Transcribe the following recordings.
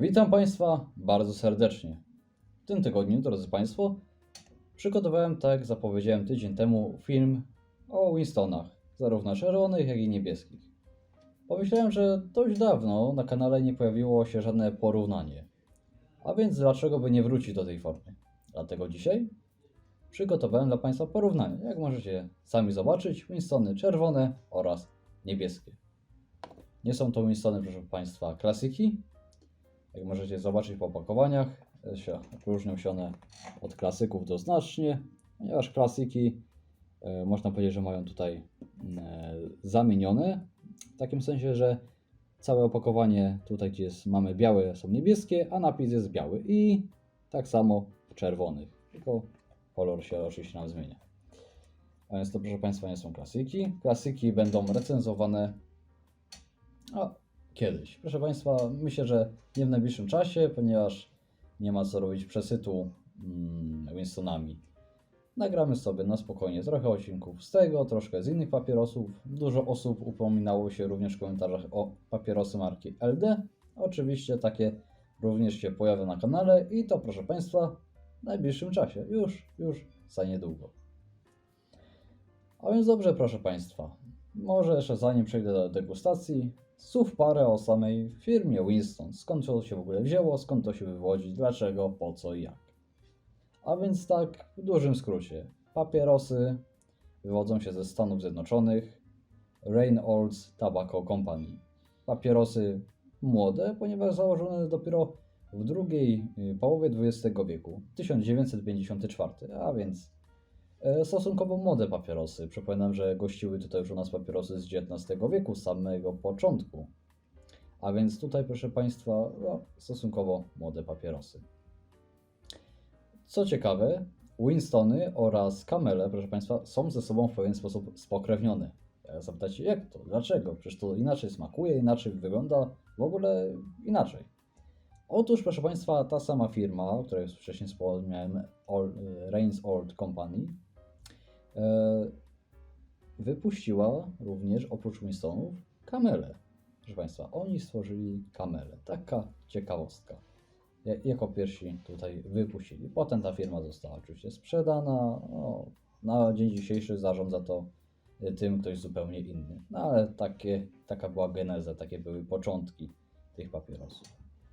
Witam Państwa bardzo serdecznie. W tym tygodniu, drodzy Państwo, przygotowałem, tak jak zapowiedziałem tydzień temu, film o Winstonach, zarówno czerwonych, jak i niebieskich. Pomyślałem, że dość dawno na kanale nie pojawiło się żadne porównanie. A więc dlaczego by nie wrócić do tej formy? Dlatego dzisiaj przygotowałem dla Państwa porównanie. Jak możecie sami zobaczyć, Winstony czerwone oraz niebieskie. Nie są to Winstony, proszę Państwa, klasyki, jak możecie zobaczyć po opakowaniach, e, się, różnią się one od klasyków doznacznie, ponieważ klasyki e, można powiedzieć, że mają tutaj e, zamienione, w takim sensie, że całe opakowanie tutaj, gdzie jest, mamy białe, są niebieskie, a napis jest biały i tak samo w czerwonych, tylko kolor się oczywiście nam zmienia. A więc to proszę Państwa nie są klasyki. Klasyki będą recenzowane a, kiedyś. Proszę Państwa, myślę, że nie w najbliższym czasie, ponieważ nie ma co robić przesytu mm, Winstonami. Nagramy sobie na spokojnie trochę odcinków z tego, troszkę z innych papierosów. Dużo osób upominało się również w komentarzach o papierosy marki LD. Oczywiście takie również się pojawią na kanale i to proszę Państwa w najbliższym czasie, już, już za niedługo. A więc dobrze, proszę Państwa. Może jeszcze zanim przejdę do degustacji, słów parę o samej firmie Winston. Skąd to się w ogóle wzięło, skąd to się wywodzi, dlaczego, po co i jak. A więc tak, w dużym skrócie. Papierosy wywodzą się ze Stanów Zjednoczonych Reynolds Tobacco Company. Papierosy młode, ponieważ założone dopiero w drugiej y, połowie XX wieku, 1954, a więc stosunkowo młode papierosy. Przypominam, że gościły tutaj już u nas papierosy z XIX wieku, z samego początku. A więc tutaj, proszę Państwa, no, stosunkowo młode papierosy. Co ciekawe, Winstony oraz Camele, proszę Państwa, są ze sobą w pewien sposób spokrewnione. Zapytacie, jak to? Dlaczego? Przecież to inaczej smakuje, inaczej wygląda, w ogóle inaczej. Otóż, proszę Państwa, ta sama firma, o której już wcześniej wspomniałem, Old, Reigns Old Company, e, wypuściła również oprócz Winstonów Camele. Proszę Państwa, oni stworzyli Camele. Taka ciekawostka. Ja- Jako pierwsi tutaj wypuścili. Potem ta firma została oczywiście sprzedana. No, na dzień dzisiejszy zarządza to y, tym ktoś zupełnie inny. No ale takie, taka była geneza, takie były początki tych papierosów.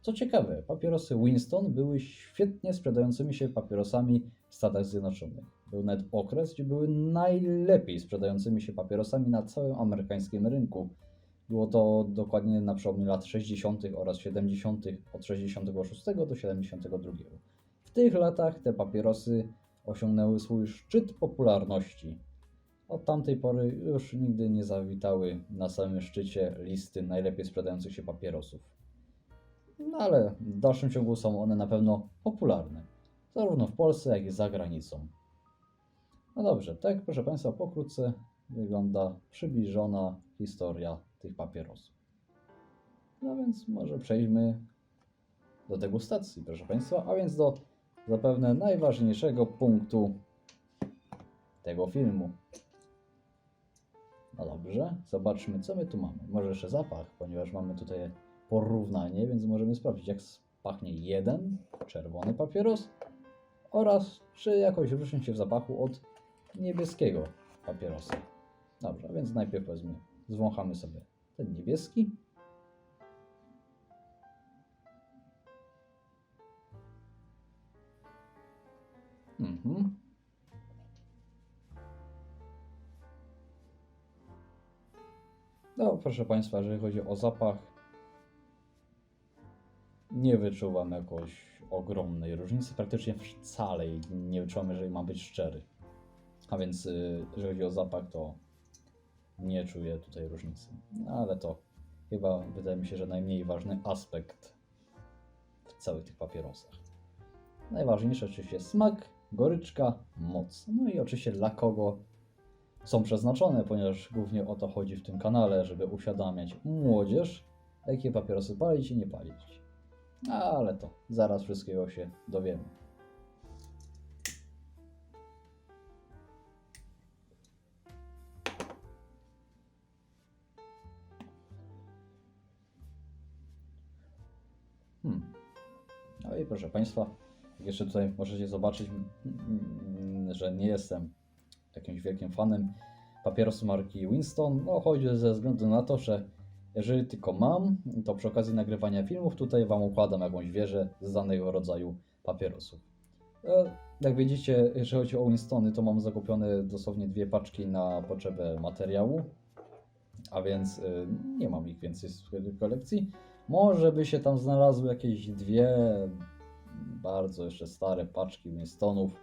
Co ciekawe, papierosy Winston były świetnie sprzedającymi się papierosami w Stanach Zjednoczonych. Był nawet okres, gdzie były najlepiej sprzedającymi się papierosami na całym amerykańskim rynku. Było to dokładnie na przełomie lat 60. oraz 70. od 66 do 72. W tych latach te papierosy osiągnęły swój szczyt popularności. Od tamtej pory już nigdy nie zawitały na samym szczycie listy najlepiej sprzedających się papierosów. No ale w dalszym ciągu są one na pewno popularne, zarówno w Polsce, jak i za granicą. No dobrze, tak proszę Państwa, pokrótce wygląda przybliżona historia tych papierosów. No więc może przejdźmy do degustacji, proszę Państwa, a więc do zapewne najważniejszego punktu tego filmu. No dobrze, zobaczmy co my tu mamy. Może jeszcze zapach, ponieważ mamy tutaj porównanie, więc możemy sprawdzić jak pachnie jeden czerwony papieros oraz czy jakoś różni się w zapachu od niebieskiego papierosa. Dobrze, więc najpierw wezmę, zwąchamy sobie ten niebieski. Mhm. No, proszę Państwa, jeżeli chodzi o zapach, nie wyczuwam jakoś ogromnej różnicy, praktycznie wcale nie wyczuwam, jeżeli mam być szczery. A więc, y, jeżeli chodzi o zapach, to nie czuję tutaj różnicy. No, ale to chyba wydaje mi się, że najmniej ważny aspekt w całych tych papierosach. Najważniejsze oczywiście smak, goryczka, moc. No i oczywiście dla kogo są przeznaczone, ponieważ głównie o to chodzi w tym kanale, żeby uświadamiać młodzież, jakie papierosy palić i nie palić. Ale to zaraz wszystkiego się dowiemy. Hmm. No i proszę Państwa, jeszcze tutaj możecie zobaczyć, mm, że nie jestem jakimś wielkim fanem papierosu marki Winston. No chodzi ze względu na to, że jeżeli tylko mam, to przy okazji nagrywania filmów tutaj Wam układam jakąś wieżę z danego rodzaju papierosów. E, Jak widzicie, jeżeli chodzi o Winstony, to mam zakupione dosłownie dwie paczki na potrzebę materiału, a więc y, nie mam ich więcej w kolekcji. Może by się tam znalazły jakieś dwie bardzo jeszcze stare paczki Winstonów,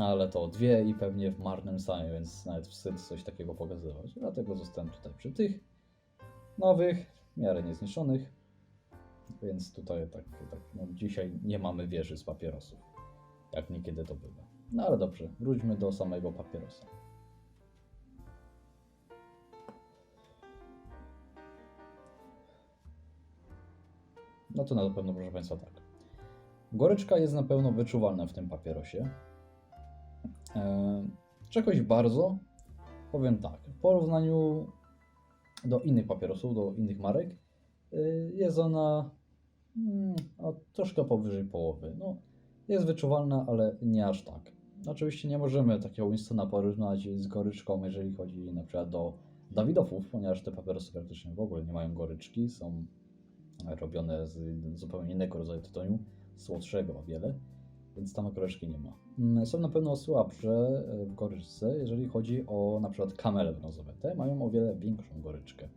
ale to dwie i pewnie w marnym stanie, więc nawet wstyd coś takiego pokazywać. Dlatego zostałem tutaj przy tych nowych, w miarę niezniszczonych. Więc tutaj tak, tak no dzisiaj nie mamy wieży z papierosów, jak niekiedy to bywa. No ale dobrze, wróćmy do samego papierosa. No to na pewno, proszę Państwa, tak. Goryczka jest na pewno wyczuwalna w tym papierosie. Eee, czegoś bardzo, powiem tak, w porównaniu do innych papierosów, do innych marek, yy, jest ona mm, o, troszkę powyżej połowy. No, jest wyczuwalna, ale nie aż tak. Oczywiście nie możemy takiego Winstona porównać z goryczką, jeżeli chodzi na przykład do Dawidowów, ponieważ te papierosy praktycznie w ogóle nie mają goryczki, są robione z zupełnie innego rodzaju tytoniu, słodszego o wiele, więc tam goryczki nie ma. Mm, Są na pewno słabsze e, w goryczce, jeżeli chodzi o na przykład kamele brązowe. Te mają o wiele większą goryczkę.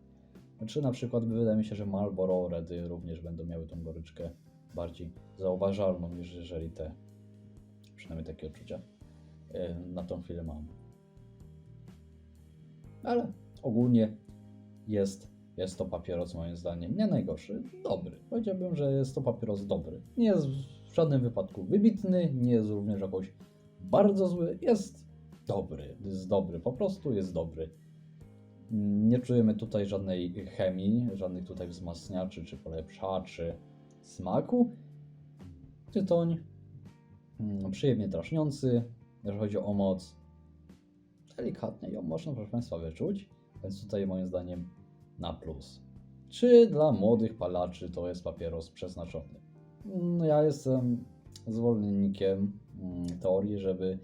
Czy na przykład wydaje mi się, że Marlboro Redy również będą miały tą goryczkę bardziej zauważalną niż jeżeli te, przynajmniej takie odczucia, e, na tą chwilę mam. Ale ogólnie jest, jest to papieros moim zdaniem nie najgorszy, dobry. Powiedziałbym, że jest to papieros dobry. Nie jest w żadnym wypadku wybitny, nie jest również jakoś bardzo zły, jest dobry, jest dobry, po prostu jest dobry. Nie czujemy tutaj żadnej chemii, żadnych tutaj wzmacniaczy, czy polepszaczy smaku. Tytoń mm, przyjemnie drażniący, jeżeli chodzi o moc. Delikatnie ją można, proszę Państwa, wyczuć, więc tutaj moim zdaniem na plus. Czy dla młodych palaczy to jest papieros przeznaczony? No, ja jestem zwolennikiem mm, teorii, żeby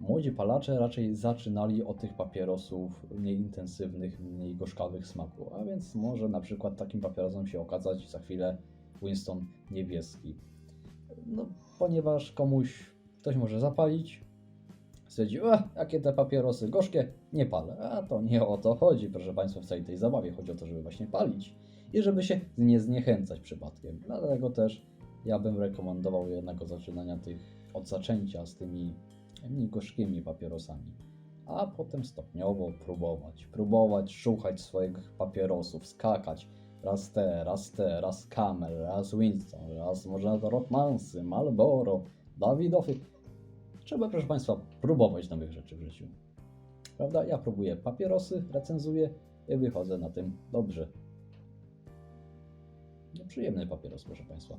młodzi palacze raczej zaczynali od tych papierosów mniej intensywnych, mniej gorzkawych smaku, a więc może na przykład takim papierosem się okazać za chwilę Winston niebieski. No, ponieważ komuś ktoś może zapalić, stwierdzi, a jakie te papierosy gorzkie, nie palę. A to nie o to chodzi, proszę Państwa, w całej tej zabawie. Chodzi o to, żeby właśnie palić i żeby się nie zniechęcać przypadkiem. Dlatego też ja bym rekomendował jednego zaczynania tych od zaczęcia z tymi mniej gorzkimi papierosami, a potem stopniowo próbować, próbować szukać swoich papierosów, skakać, raz te, raz te, raz Camel, raz Winston, raz może to Rotmansy, Marlboro, Dawidowy. Trzeba, proszę Państwa, próbować nowych rzeczy w życiu. Prawda? Ja próbuję papierosy, recenzuję i wychodzę na tym dobrze. No, przyjemny papieros, proszę Państwa.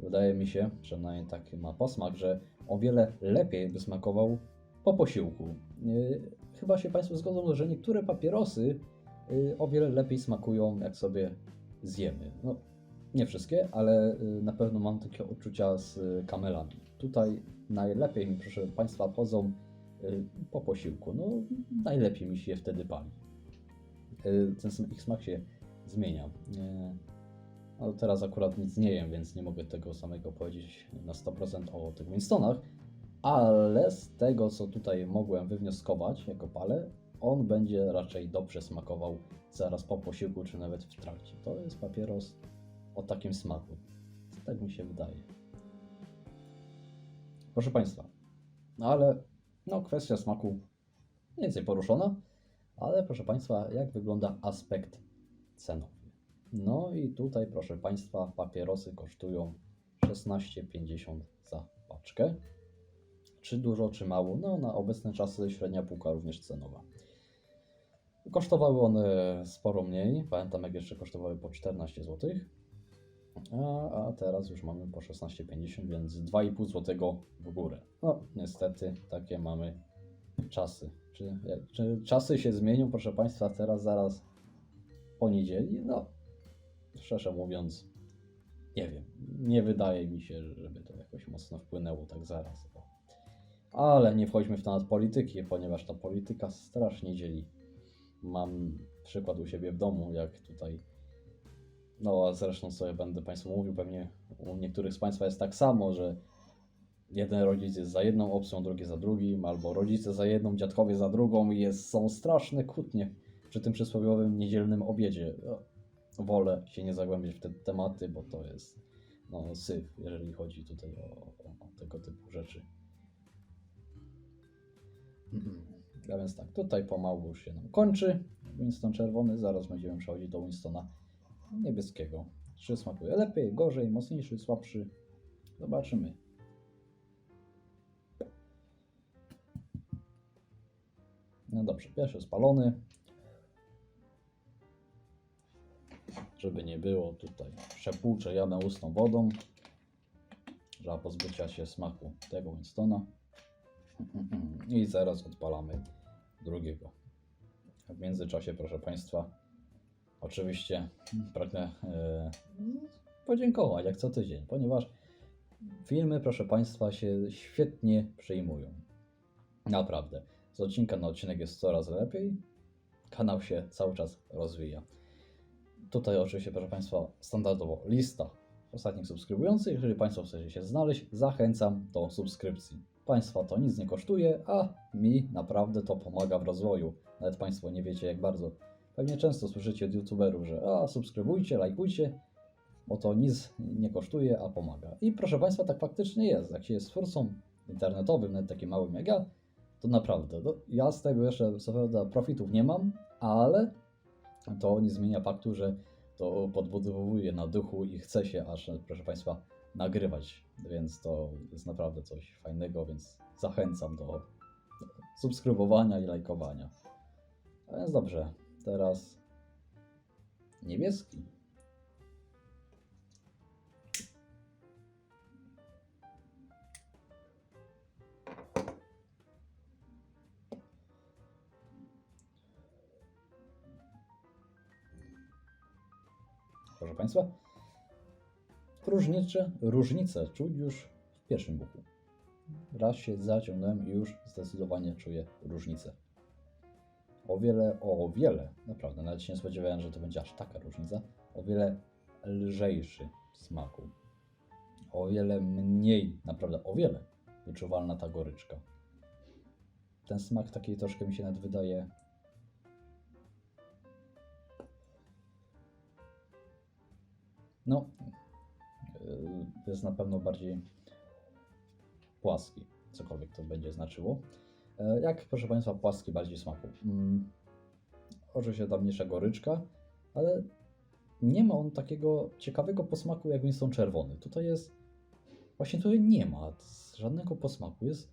Wydaje mi się, przynajmniej taki ma posmak, że o wiele lepiej by smakował po posiłku. Yy, chyba się Państwo zgodzą, że niektóre papierosy yy, o wiele lepiej smakują, jak sobie zjemy. No, nie wszystkie, ale yy, na pewno mam takie odczucia z y, kamelami. Tutaj najlepiej mi, proszę Państwa, chodzą y, po posiłku. No, najlepiej mi się je wtedy pali. Y, Ten sm- ich smak się zmienia. Y, no teraz akurat nic nie jem, więc nie mogę tego samego powiedzieć na 100% o tych Winstonach, ale z tego, co tutaj mogłem wywnioskować jako palę, on będzie raczej dobrze smakował zaraz po posiłku, czy nawet w trakcie. To jest papieros o takim smaku. Tak mi się wydaje. Proszę Państwa, no ale no kwestia smaku mniej więcej poruszona, ale proszę Państwa, jak wygląda aspekt cenowy? No i tutaj, proszę Państwa, papierosy kosztują 16,50 za paczkę. Czy dużo, czy mało? No, na obecne czasy średnia półka również cenowa. Kosztowały one sporo mniej. Pamiętam, jak jeszcze kosztowały po 14 zł. A, a teraz już mamy po 16,50, więc 2,5 zł w górę. No, niestety, takie mamy czasy. Czy, czy czasy się zmienią, proszę Państwa, teraz, zaraz po niedzieli? No, szczerze mówiąc, Nie wiem, nie wydaje mi się, żeby to jakoś mocno wpłynęło tak zaraz. Ale nie wchodźmy w temat polityki, ponieważ ta polityka strasznie dzieli. Mam przykład u siebie w domu, jak tutaj. No, a zresztą sobie będę Państwu mówił, pewnie u niektórych z Państwa jest tak samo, że jeden rodzic jest za jedną opcją, drugi za drugim, albo rodzice za jedną, dziadkowie za drugą i jest, są straszne kłótnie przy tym przysłowiowym niedzielnym obiedzie. No, Wolę się nie zagłębiać w te tematy, bo to jest no, syf, jeżeli chodzi tutaj o, o, tego typu rzeczy. A więc tak, tutaj pomału już się nam kończy. Winston czerwony, zaraz będziemy przechodzić do Winstona niebieskiego. Czy smakuje lepiej, gorzej, mocniejszy, słabszy? Zobaczymy. No dobrze, pierwszy spalony. Żeby nie było tutaj przepłuczę jamę ustną wodą. Dla pozbycia się smaku tego Winstona. I zaraz odpalamy drugiego. W międzyczasie, proszę Państwa, oczywiście pragnę e, podziękować jak co tydzień, ponieważ filmy, proszę Państwa, się świetnie przyjmują. Naprawdę. Z odcinka na odcinek jest coraz lepiej. Kanał się cały czas rozwija. Tutaj oczywiście, proszę Państwa, standardowo lista ostatnich subskrybujących. Jeżeli Państwo chcecie się znaleźć, zachęcam do subskrypcji. Państwa to nic nie kosztuje, a mi naprawdę to pomaga w rozwoju. Nawet Państwo nie wiecie jak bardzo. Pewnie często słyszycie od youtuberów, że a subskrybujcie, lajkujcie, bo to nic nie kosztuje, a pomaga. I proszę Państwa, tak faktycznie jest. Jak się jest twórcą internetowym, nawet takim małym jak ja, to naprawdę, no, ja z tego jeszcze co prawda profitów nie mam, ale to nie zmienia faktu, że to podbudowuje na duchu i chce się aż, proszę Państwa, nagrywać, więc to jest naprawdę coś fajnego, więc zachęcam do subskrybowania i lajkowania. Więc dobrze, teraz niebieski. Proszę Państwa, różnice, różnice czuć już w pierwszym buchu. Raz się zaciągnąłem i już zdecydowanie czuję różnicę. O wiele, o wiele, naprawdę, nawet się nie spodziewałem, że to będzie aż taka różnica. O wiele lżejszy w smaku. O wiele mniej, naprawdę o wiele wyczuwalna ta goryczka. Ten smak taki troszkę mi się nawet wydaje No, yy, jest na pewno bardziej płaski, cokolwiek to będzie znaczyło. Yy, Jak, proszę Państwa, płaski bardziej smaku? Mm, oczywiście ta mniejsza goryczka, ale nie ma on takiego ciekawego posmaku jak Winston Czerwony. Tutaj jest, właśnie tutaj nie ma żadnego posmaku, jest,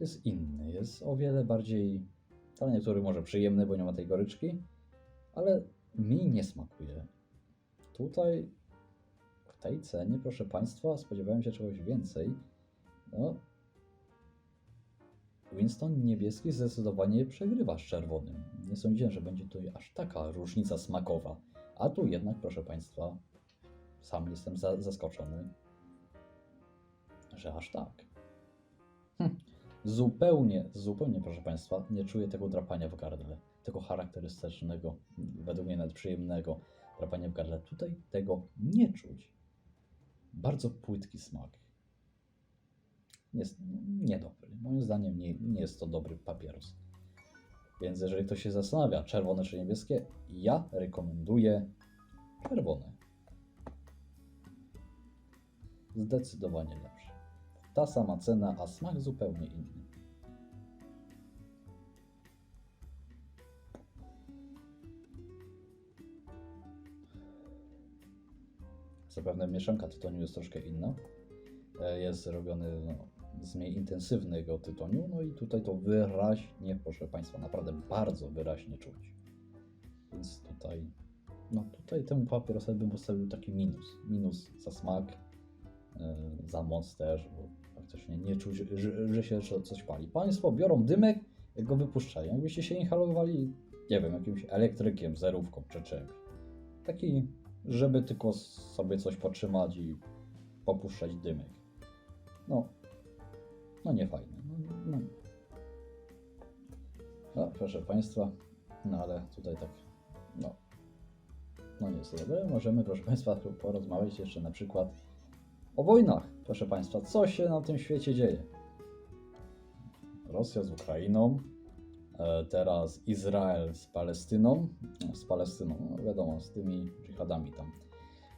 jest inny, jest o wiele bardziej, dla niektórych może przyjemny, bo nie ma tej goryczki, ale mi nie smakuje. Tutaj w tej cenie, proszę Państwa, spodziewałem się czegoś więcej. No, Winston niebieski zdecydowanie przegrywa z czerwonym. Nie sądziłem, że będzie tu aż taka różnica smakowa. A tu jednak, proszę Państwa, sam jestem za zaskoczony, że aż tak. Hm. Zupełnie, zupełnie, proszę Państwa, nie czuję tego drapania w gardle. Tego charakterystycznego, według mnie nawet przyjemnego drapania w gardle. Tutaj tego nie czuć. Bardzo płytki smak. Jest niedobry. Moim zdaniem nie, nie jest to dobry papieros. Więc jeżeli ktoś się zastanawia, czerwone czy niebieskie, ja rekomenduję czerwone. Zdecydowanie lepsze. Ta sama cena, a smak zupełnie inny. Zapewne mieszanka tytoniu jest troszkę inna. E, Jest robiony no, z mniej intensywnego tytoniu, no i tutaj to wyraźnie, proszę Państwa, naprawdę bardzo wyraźnie czuć. Więc tutaj, no tutaj temu papierosowi bym postawił taki minus. Minus za smak, e, za moc też, bo faktycznie nie czuć, że, że się coś pali. Państwo biorą dymek, go wypuszczają. Jakbyście się inhalowali, nie wiem, jakimś elektrykiem, zerówką czy czymś. Taki żeby tylko sobie coś potrzymać i popuszczać dymek. No, no nie fajne. No, no. no, proszę Państwa, no ale tutaj tak, no, no niestety, możemy, proszę Państwa, porozmawiać jeszcze na przykład o wojnach, proszę Państwa, co się na tym świecie dzieje. Rosja z Ukrainą, e, teraz Izrael z Palestyną, no, z Palestyną, no wiadomo, z tymi dżihadami tam,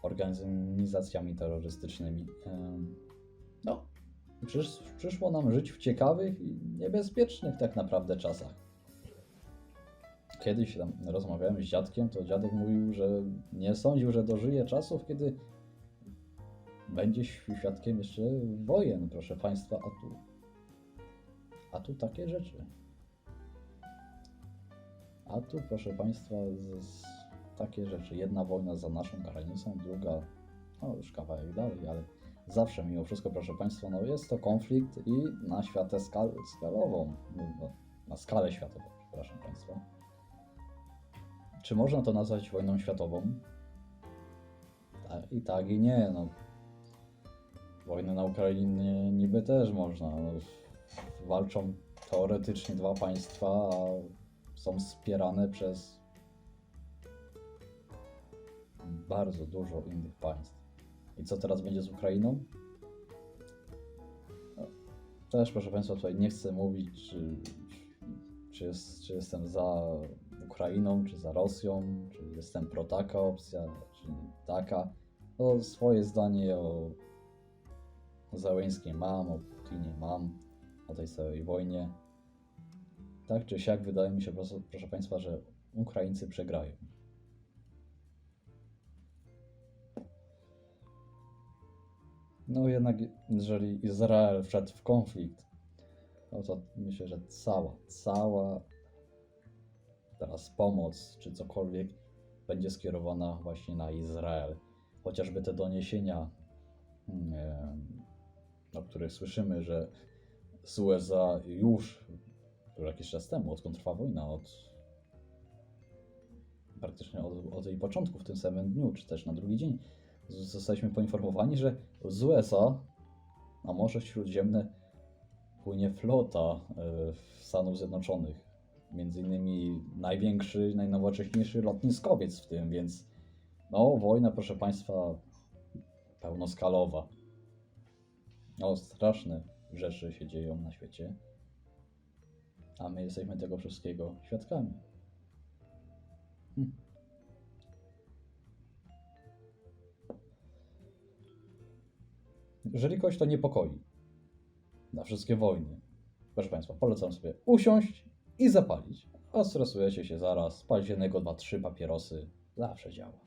organizacjami terrorystycznymi. Przysz, przyszło nam żyć w ciekawych i niebezpiecznych tak naprawdę czasach. Kiedyś tam rozmawiałem z dziadkiem, to dziadek mówił, że nie sądził, że dożyje czasów, kiedy będzie świadkiem jeszcze wojen, proszę Państwa, a tu, a tu takie rzeczy. A tu, proszę Państwa, z, z, takie rzeczy. Jedna wojna za naszą granicą, druga, no już kawałek dalej, ale zawsze mimo wszystko, proszę Państwa, no jest to konflikt i na światę skal, skalową, no, na skalę światową, przepraszam Państwa. Czy można to nazwać wojną światową? Tak, I tak, i nie. No. Wojnę na Ukrainie niby też można. No, walczą teoretycznie dwa państwa, a są wspierane przez bardzo dużo innych państw. I co teraz będzie z Ukrainą? No, Też, proszę Państwa, tutaj nie chcę mówić, czy, czy, jest, czy jestem za Ukrainą, czy za Rosją, czy jestem pro taka opcja, czy taka. No, swoje zdanie o Załęskim mam, o Putinie mam, o tej całej wojnie. Tak czy siak, wydaje mi się, proszę Państwa, że Ukraińcy przegrają. No jednak, jeżeli Izrael wszedł w konflikt, no to myślę, że cała, cała teraz pomoc, czy cokolwiek będzie skierowana właśnie na Izrael. Chociażby te doniesienia, o których słyszymy, że z USA już, już jakiś czas temu, odkąd trwa wojna, od praktycznie od, od jej początku, w tym samym dniu, czy też na drugi dzień, zostaliśmy poinformowani, że z USA na Morze Śródziemne płynie flota e, Stanów Zjednoczonych. Między innymi największy, najnowocześniejszy lotniskowiec w tym, więc no, wojna, proszę Państwa, pełnoskalowa. No, straszne rzeczy się dzieją na świecie, a my jesteśmy tego wszystkiego świadkami. Hm. Jeżeli kogoś to niepokoi, na wszystkie wojny, proszę Państwa, polecam sobie usiąść i zapalić. A stresujecie się zaraz, spalić jednego, dwa, trzy papierosy, zawsze działa.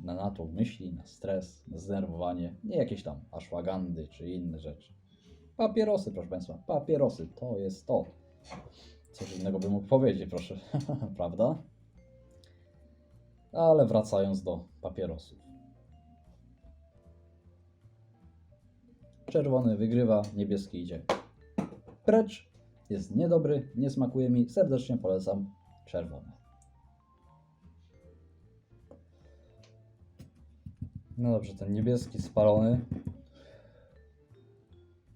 Na natłok myśli, na stres, na zdenerwowanie, nie jakieś tam aszwagandy czy inne rzeczy. Papierosy, proszę Państwa, papierosy, to jest to. Coś innego bym mógł powiedzieć, proszę, prawda? Ale wracając do papierosów. Czerwony wygrywa, niebieski idzie precz. Jest niedobry, nie smakuje mi. Serdecznie polecam czerwony. No dobrze, ten niebieski spalony.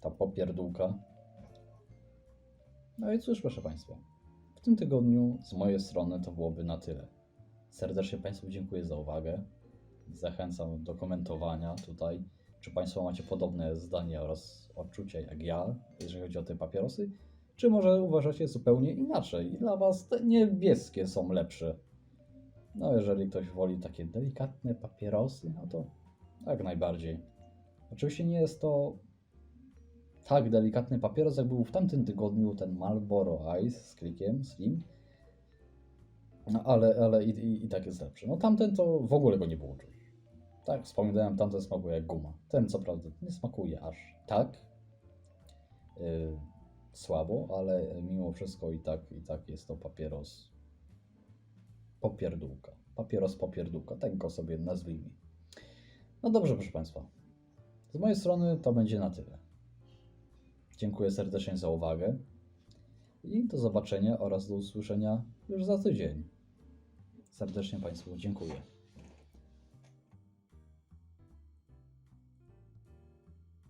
Ta popierdółka. No i cóż, proszę Państwa. W tym tygodniu z mojej strony to byłoby na tyle. Serdecznie Państwu dziękuję za uwagę. Zachęcam do komentowania tutaj, czy Państwo macie podobne zdania oraz odczucia jak ja, jeżeli chodzi o te papierosy, czy może uważacie zupełnie inaczej i dla Was te niebieskie są lepsze. No, jeżeli ktoś woli takie delikatne papierosy, no to jak najbardziej. Oczywiście nie jest to tak delikatny papieros, jak był w tamtym tygodniu ten Marlboro Ice z klikiem Slim. No ale, ale i, i, i tak jest lepszy. No tamten to w ogóle go nie było czuć. Tak, wspominałem, tamten smakuje jak guma. Ten co prawda nie smakuje aż tak yy, słabo, ale mimo wszystko i tak, i tak jest to papieros popierdółka. Papieros popierdółka, tak go sobie nazwijmy. No dobrze, proszę Państwa. Z mojej strony to będzie na tyle. Dziękuję serdecznie za uwagę i do zobaczenia oraz do usłyszenia już za tydzień. Serdecznie Państwu dziękuję.